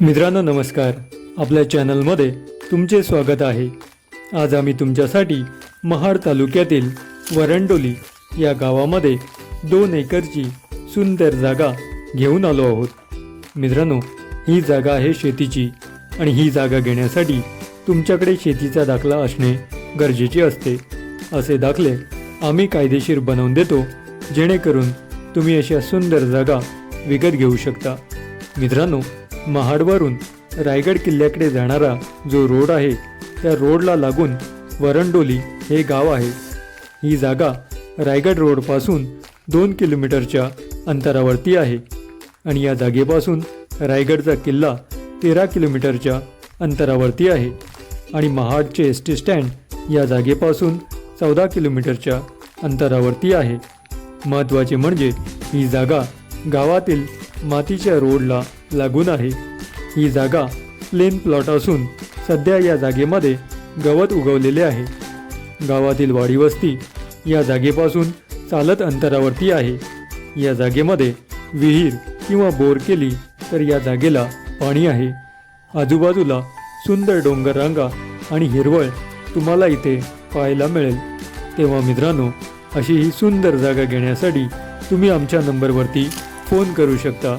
मित्रांनो नमस्कार. आपल्या चॅनलमध्ये तुमचे स्वागत आहे. आज आम्ही तुमच्यासाठी महाड तालुक्यातील वरंडोली या गावामध्ये दोन एकरची सुंदर जागा घेऊन आलो आहोत. मित्रांनो ही जागा आहे शेतीची आणि ही जागा घेण्यासाठी तुमच्याकडे शेतीचा दाखला असणे गरजेचे असते. असे दाखले आम्ही कायदेशीर बनवून देतो जेणेकरून तुम्ही अशा सुंदर जागा विकत घेऊ शकता. मित्रांनो महाडवरून रायगड किल्ल्याकडे जाणारा जो रोड आहे त्या रोडला लागून वरंडोली हे गाव आहे. ही जागा रायगड रोडपासून दोन किलोमीटरच्या अंतरावरती आहे आणि या जागेपासून रायगडचा किल्ला तेरा किलोमीटरच्या अंतरावरती आहे आणि महाडचे एस टी स्टँड या जागेपासून चौदा किलोमीटरच्या अंतरावरती आहे. महत्त्वाचे म्हणजे ही जागा गावातील मातीच्या रोडला लागून आहे. ही जागा प्लेन प्लॉट असून सध्या या जागेमध्ये गवत उगवलेले आहे. गावातील वाडी वस्ती या जागेपासून चालत अंतरावरती आहे. या जागेमध्ये विहीर किंवा बोर केली तर या जागेला पाणी आहे. आजूबाजूला सुंदर डोंगर रांगा आणि हिरवळ तुम्हाला इथे पाहायला मिळेल. तेव्हा मित्रांनो अशी ही सुंदर जागा घेण्यासाठी तुम्ही आमच्या नंबरवरती फोन करू शकता.